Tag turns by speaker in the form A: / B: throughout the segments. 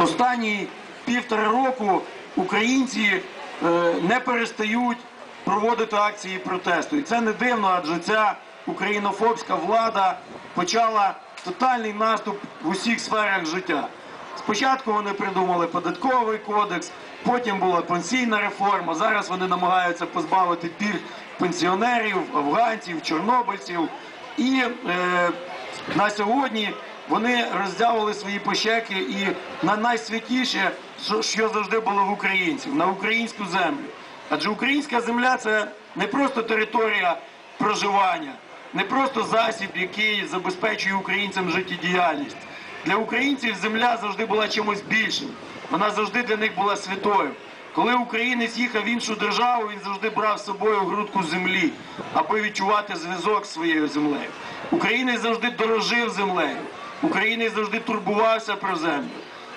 A: Останні півтора року українці е, не перестають проводити акції протесту. І це не дивно, адже ця українофобська влада почала тотальний наступ в усіх сферах життя. Спочатку вони придумали податковий кодекс, потім була пенсійна реформа. Зараз вони намагаються позбавити пільг пенсіонерів, афганців, чорнобильців. І е, на сьогодні вони роздявили свої пощеки і на найсвятіше, що- завжди було в українців, на українську землю. Адже українська земля це не просто територія проживання, не просто засіб, який забезпечує українцям життєдіяльність. Для українців земля завжди була чимось більшим. Вона завжди для них була святою. Коли українець їхав в іншу державу, він завжди брав з собою грудку землі, аби відчувати зв'язок з своєю землею. Українець завжди дорожив землею. Українець завжди турбувався про землю.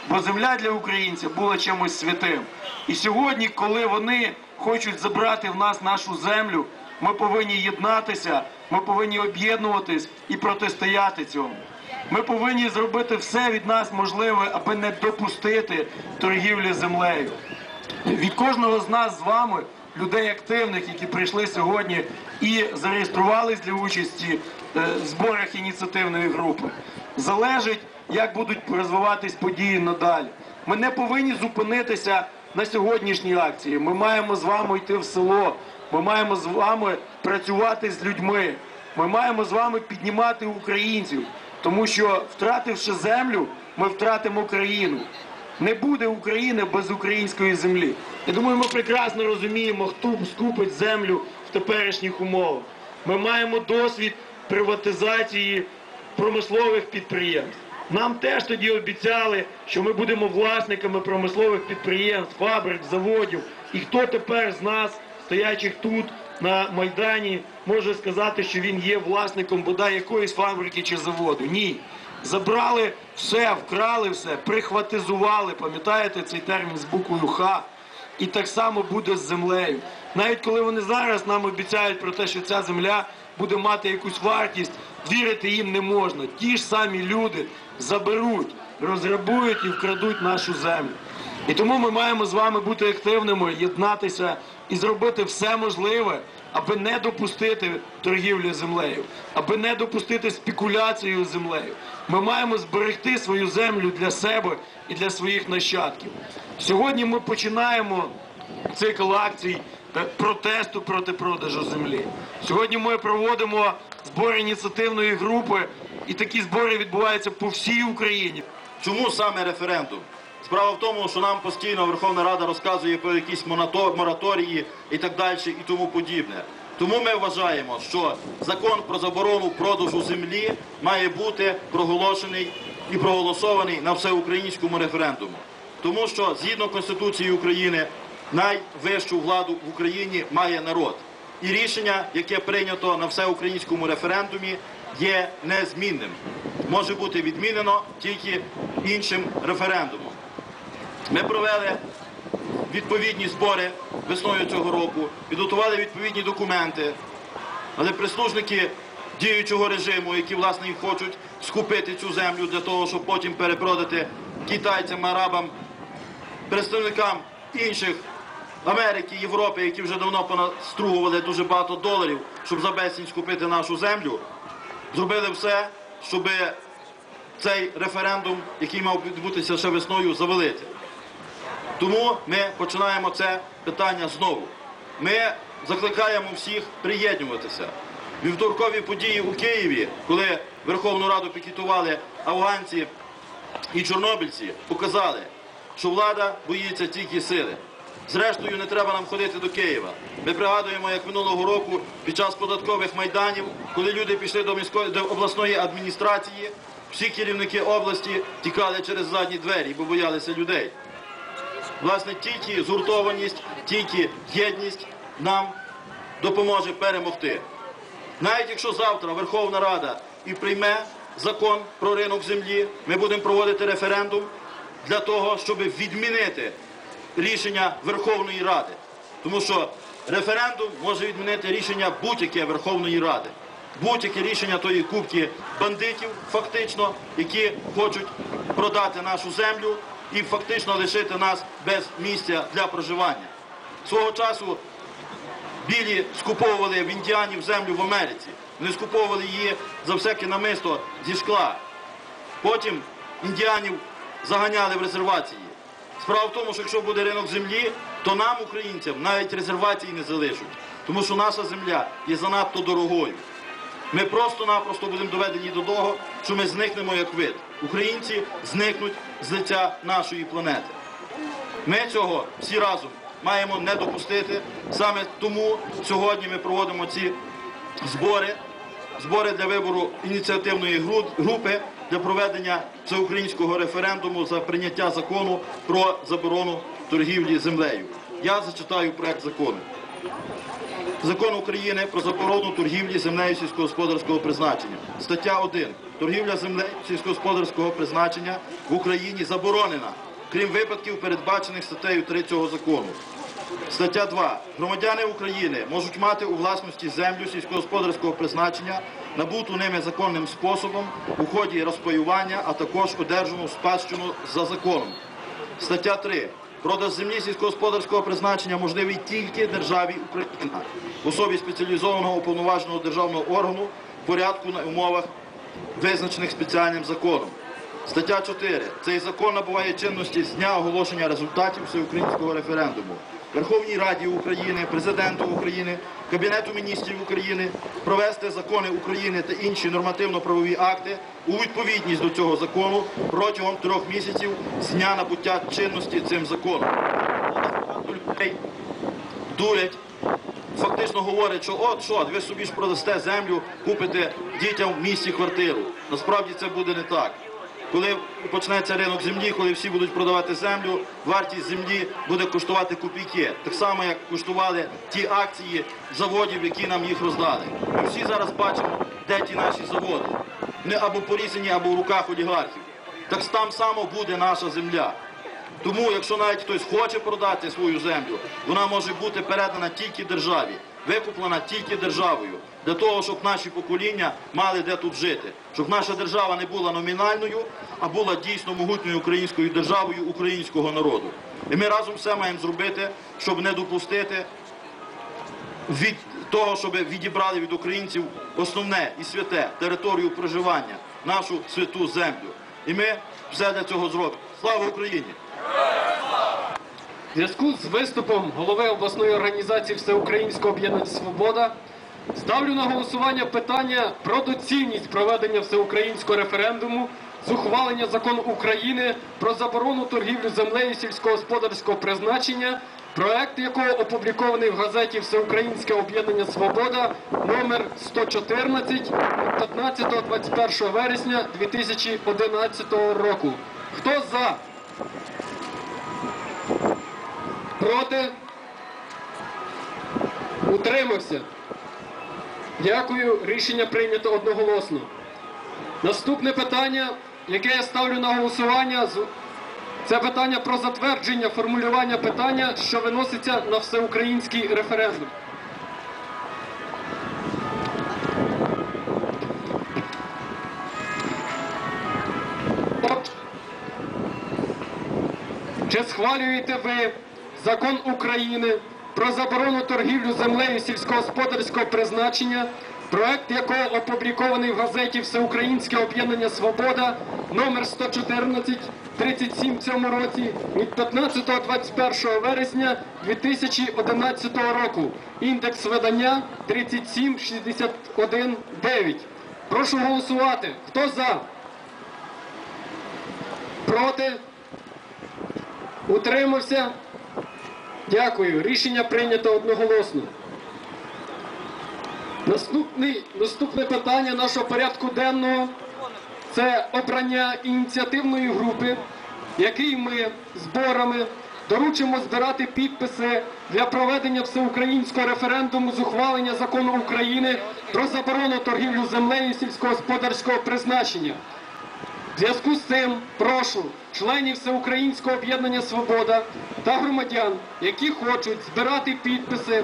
A: Бо земля для українця була чимось святим. І сьогодні, коли вони хочуть забрати в нас нашу землю, ми повинні єднатися, ми повинні об'єднуватись і протистояти цьому. Ми повинні зробити все від нас можливе, аби не допустити торгівлі землею. Від кожного з нас з вами, людей активних, які прийшли сьогодні і зареєструвались для участі зборах ініціативної групи, залежить, як будуть розвиватись події надалі. Ми не повинні зупинитися на сьогоднішній акції. Ми маємо з вами йти в село. Ми маємо з вами працювати з людьми. Ми маємо з вами піднімати українців, тому що втративши землю, ми втратимо країну. Не буде України без української землі. Я думаю, ми прекрасно розуміємо, хто скупить землю в теперішніх умовах. Ми маємо досвід приватизації промислових підприємств. Нам теж тоді обіцяли, що ми будемо власниками промислових підприємств, фабрик, заводів. І хто тепер з нас, стоячих тут на Майдані, може сказати, що він є власником бодай якоїсь фабрики чи заводу? Ні. Забрали все, вкрали все, прихватизували. Пам'ятаєте цей термін з буквою Х? І так само буде з землею. Навіть коли вони зараз нам обіцяють про те, що ця земля буде мати якусь вартість, вірити їм не можна. Ті ж самі люди заберуть, розграбують і вкрадуть нашу землю. І тому ми маємо з вами бути активними, єднатися і зробити все можливе, аби не допустити торгівлі землею, аби не допустити спекуляцію землею. Ми маємо зберегти свою землю для себе і для своїх нащадків. Сьогодні ми починаємо цикл акцій е, протесту проти продажу землі. Сьогодні ми проводимо збори ініціативної групи, і такі збори відбуваються по всій Україні.
B: Чому саме референдум? Справа в тому, що нам постійно Верховна Рада розказує про якісь мораторії і так далі, і тому подібне. Тому ми вважаємо, що закон про заборону продажу землі має бути проголошений і проголосований на всеукраїнському референдуму. Тому що згідно Конституції України найвищу владу в Україні має народ. І рішення, яке прийнято на всеукраїнському референдумі, є незмінним. Може бути відмінено тільки іншим референдумом. Ми провели відповідні збори весною цього року, підготували відповідні документи, але прислужники діючого режиму, які власне хочуть скупити цю землю для того, щоб потім перепродати китайцям, арабам, представникам інших Америки, Європи, які вже давно понастругували дуже багато доларів, щоб за безцінь скупити нашу землю, зробили все, щоб цей референдум, який мав відбутися ще весною, завалити. Тому ми починаємо це питання знову. Ми закликаємо всіх приєднуватися. Вівторкові події у Києві, коли Верховну Раду пікетували афганці і чорнобильці, показали, що влада боїться тільки сили. Зрештою, не треба нам ходити до Києва. Ми пригадуємо, як минулого року під час податкових майданів, коли люди пішли до міської до обласної адміністрації, всі керівники області тікали через задні двері, бо боялися людей. Власне, тільки згуртованість, тільки єдність нам допоможе перемогти. Навіть якщо завтра Верховна Рада і прийме закон про ринок землі, ми будемо проводити референдум для того, щоб відмінити рішення Верховної Ради. Тому що референдум може відмінити рішення будь-яке Верховної Ради. Будь-яке рішення тої кубки бандитів, фактично, які хочуть продати нашу землю і фактично лишити нас без місця для проживання. Свого часу білі скуповували в індіанів землю в Америці. Вони скуповували її за всяке намисто зі шкла. Потім індіанів заганяли в резервації. Справа в тому, що якщо буде ринок землі, то нам, українцям, навіть резервації не залишать. Тому що наша земля є занадто дорогою. Ми просто-напросто будемо доведені до того, що ми зникнемо як вид. Українці зникнуть з лиця нашої планети. Ми цього всі разом маємо не допустити. Саме тому сьогодні ми проводимо ці збори, збори для вибору ініціативної групи для проведення всеукраїнського референдуму за прийняття закону про заборону торгівлі землею. Я зачитаю проект закону. Закон України про заборону торгівлі землею сільськогосподарського призначення. Стаття 1. Торгівля землею сільськогосподарського призначення в Україні заборонена, крім випадків, передбачених статтею 3 цього закону. Стаття 2. Громадяни України можуть мати у власності землю сільськогосподарського призначення, набуту ними законним способом у ході розпаювання, а також одержану спадщину за законом. Стаття 3. Продаж землі сільськогосподарського призначення можливий тільки державі Україна в особі спеціалізованого уповноваженого державного органу в порядку на умовах, визначених спеціальним законом. Стаття 4. Цей закон набуває чинності з дня оголошення результатів всеукраїнського референдуму. Верховній Раді України, Президенту України, Кабінету міністрів України провести закони України та інші нормативно-правові акти у відповідність до цього закону протягом трьох місяців з дня набуття чинності цим законом. Дурять, фактично говорять, що от що, ви собі ж продасте землю, купите дітям в місті квартиру. Насправді це буде не так. Коли почнеться ринок землі, коли всі будуть продавати землю, вартість землі буде коштувати копійки. Так само, як коштували ті акції заводів, які нам їх роздали. Ми всі зараз бачимо, де ті наші заводи. Вони або порізані, або в руках олігархів. Так там само буде наша земля. Тому, якщо навіть хтось хоче продати свою землю, вона може бути передана тільки державі, викуплена тільки державою, для того, щоб наші покоління мали де тут жити, щоб наша держава не була номінальною, а була дійсно могутньою українською державою українського народу. І ми разом все маємо зробити, щоб не допустити від того, щоб відібрали від українців основне і святе територію проживання, нашу святу землю. І ми все для цього зробимо. Слава Україні!
C: В зв'язку з виступом голови обласної організації Всеукраїнського об'єднання Свобода ставлю на голосування питання про доцільність проведення всеукраїнського референдуму з ухвалення закону України про заборону торгівлі землею сільськогосподарського призначення, проект якого опублікований в газеті Всеукраїнське об'єднання Свобода номер 114 15-21 вересня 2011 року. Хто за? Проти? Утримався. Дякую. Рішення прийнято одноголосно. Наступне питання, яке я ставлю на голосування, це питання про затвердження формулювання питання, що виноситься на всеукраїнський референдум. От, чи схвалюєте ви закон України про заборону торгівлю землею сільськогосподарського призначення, проект якого опублікований в газеті Всеукраїнське об'єднання Свобода номер 114 37 в цьому році від 15-21 вересня 2011 року. Індекс видання 37619. Прошу голосувати. Хто за? Проти? Утримався? Дякую. Рішення прийнято одноголосно. Наступний, наступне питання нашого порядку денного це обрання ініціативної групи, який ми зборами доручимо збирати підписи для проведення всеукраїнського референдуму з ухвалення закону України про заборону торгівлю землею сільськогосподарського призначення. В зв'язку з цим прошу членів Всеукраїнського об'єднання Свобода та громадян, які хочуть збирати підписи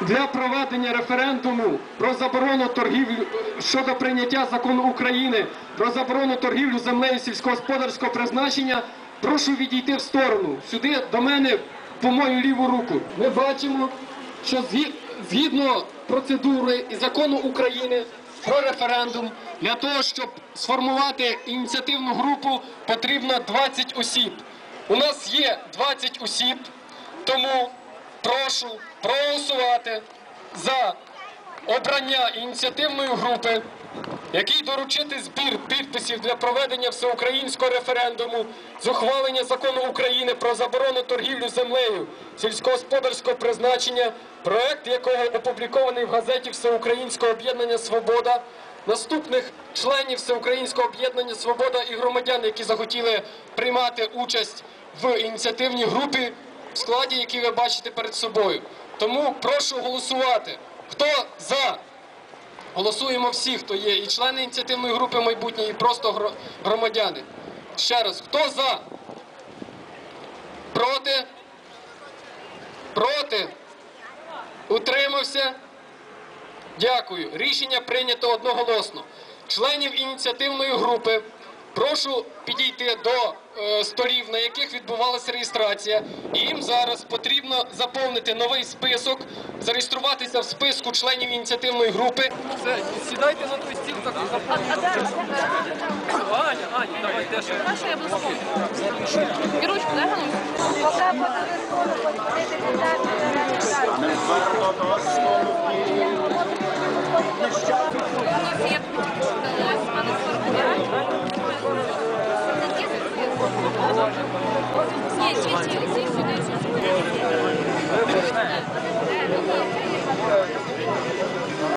C: для проведення референдуму про заборону торгівлю щодо прийняття закону України про заборону торгівлю землею сільськогосподарського призначення, прошу відійти в сторону. Сюди до мене по мою ліву руку. Ми бачимо, що згі- згідно процедури і закону України про референдум, для того, щоб сформувати ініціативну групу, потрібно 20 осіб. У нас є 20 осіб, тому прошу проголосувати за обрання ініціативної групи, який доручити збір підписів для проведення всеукраїнського референдуму з ухвалення закону України про заборону торгівлю землею сільськогосподарського призначення, проект якого опублікований в газеті Всеукраїнського об'єднання Свобода. Наступних членів Всеукраїнського об'єднання Свобода і громадян, які захотіли приймати участь в ініціативній групі, в складі, який ви бачите перед собою. Тому прошу голосувати. Хто за? Голосуємо всі, хто є, і члени ініціативної групи майбутнє, і просто громадяни. Ще раз, хто за? Проти? Проти? Утримався? Дякую. Рішення прийнято одноголосно. Членів ініціативної групи прошу підійти до е, столів, на яких відбувалася реєстрація. І їм зараз потрібно заповнити новий список, зареєструватися в списку членів ініціативної групи.
D: Все, сідайте на той стіл, так заповнюйте. Аня, Аня, давай, ще?
E: Наша я близько. І ручку, дай
F: буде